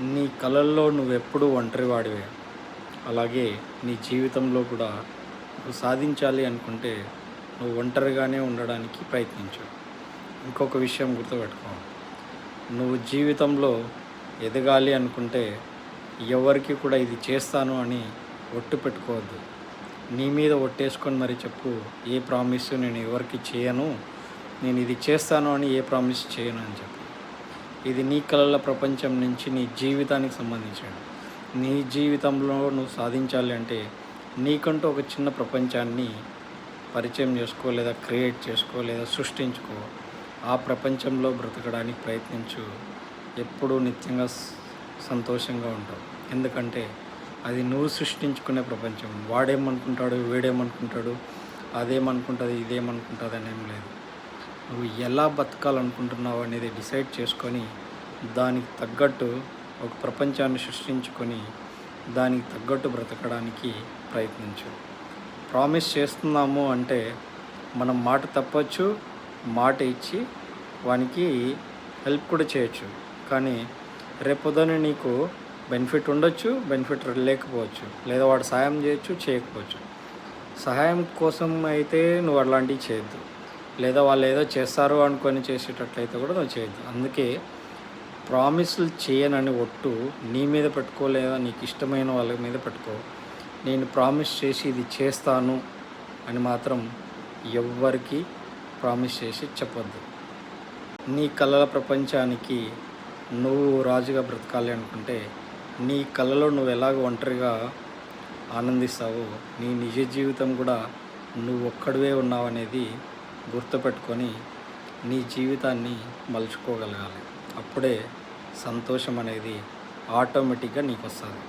నీ కళల్లో నువ్వెప్పుడు ఒంటరి వాడివే అలాగే నీ జీవితంలో కూడా నువ్వు సాధించాలి అనుకుంటే నువ్వు ఒంటరిగానే ఉండడానికి ప్రయత్నించు. ఇంకొక విషయం గుర్తుపెట్టుకో. నువ్వు జీవితంలో ఎదగాలి అనుకుంటే ఎవరికి కూడా ఇది చేస్తాను అని ఒట్టు పెట్టుకోవద్దు. నీ మీద ఒట్టేసుకొని మరి చెప్పు ఏ ప్రామిస్ నేను ఎవరికి చేయను? నేను ఇది చేస్తాను అని ఏ ప్రామిస్ చేయను అని చెప్పు. ఇది నీ కళల ప్రపంచం నుంచి నీ జీవితానికి సంబంధించినది. నీ జీవితంలో నువ్వు సాధించాలి అంటే నీకంటూ ఒక చిన్న ప్రపంచాన్ని పరిచయం చేసుకో లేదా క్రియేట్ చేసుకో లేదా సృష్టించుకో. ఆ ప్రపంచంలో బ్రతకడానికి ప్రయత్నించు. ఎప్పుడూ నిత్యంగా సంతోషంగా ఉంటావు. ఎందుకంటే అది నువ్వు సృష్టించుకునే ప్రపంచం. వాడేమనుకుంటాడు వీడేమనుకుంటాడు అదేమనుకుంటుంది ఇదేమనుకుంటుంది అని ఏం లేదు. నువ్వు ఎలా బతకాలనుకుంటున్నావు అనేది డిసైడ్ చేసుకొని దానికి తగ్గట్టు ఒక ప్రపంచాన్ని సృష్టించుకొని దానికి తగ్గట్టు బ్రతకడానికి ప్రయత్నించు. ప్రామిస్ చేస్తున్నాము అంటే మనం మాట తప్పచ్చు మాట ఇచ్చి వానికి హెల్ప్ కూడా చేయొచ్చు. కానీ రేపొద్దున నీకు బెనిఫిట్ ఉండొచ్చు బెనిఫిట్ లేకపోవచ్చు. లేదా వాడు సాయం చేయొచ్చు చేయకపోవచ్చు. సహాయం కోసం అయితే నువ్వు అలాంటివి చేయొద్దు. లేదా వాళ్ళు ఏదో చేస్తారు అనుకొని చేసేటట్లయితే కూడా నువ్వు చేయొద్దు. అందుకే ప్రామిస్లు చేయనని ఒట్టు నీ మీద పెట్టుకో లేదా నీకు ఇష్టమైన వాళ్ళ మీద పెట్టుకో. నేను ప్రామిస్ చేసి ఇది చేస్తాను అని మాత్రం ఎవ్వరికి ప్రామిస్ చేసి చెప్పొద్దు. నీ కళల ప్రపంచానికి నువ్వు రాజుగా బ్రతకాలి అనుకుంటే నీ కళలో నువ్వు ఎలాగ ఒంటరిగా ఆనందిస్తావో నీ నిజ జీవితం కూడా నువ్వు ఒక్కడివే ఉన్నావు అనేది గుర్తుపెట్టుకొని నీ జీవితాన్ని మలుచుకోగలగాలి. అప్పుడే సంతోషం అనేది ఆటోమేటిక్గా నీకు వస్తుంది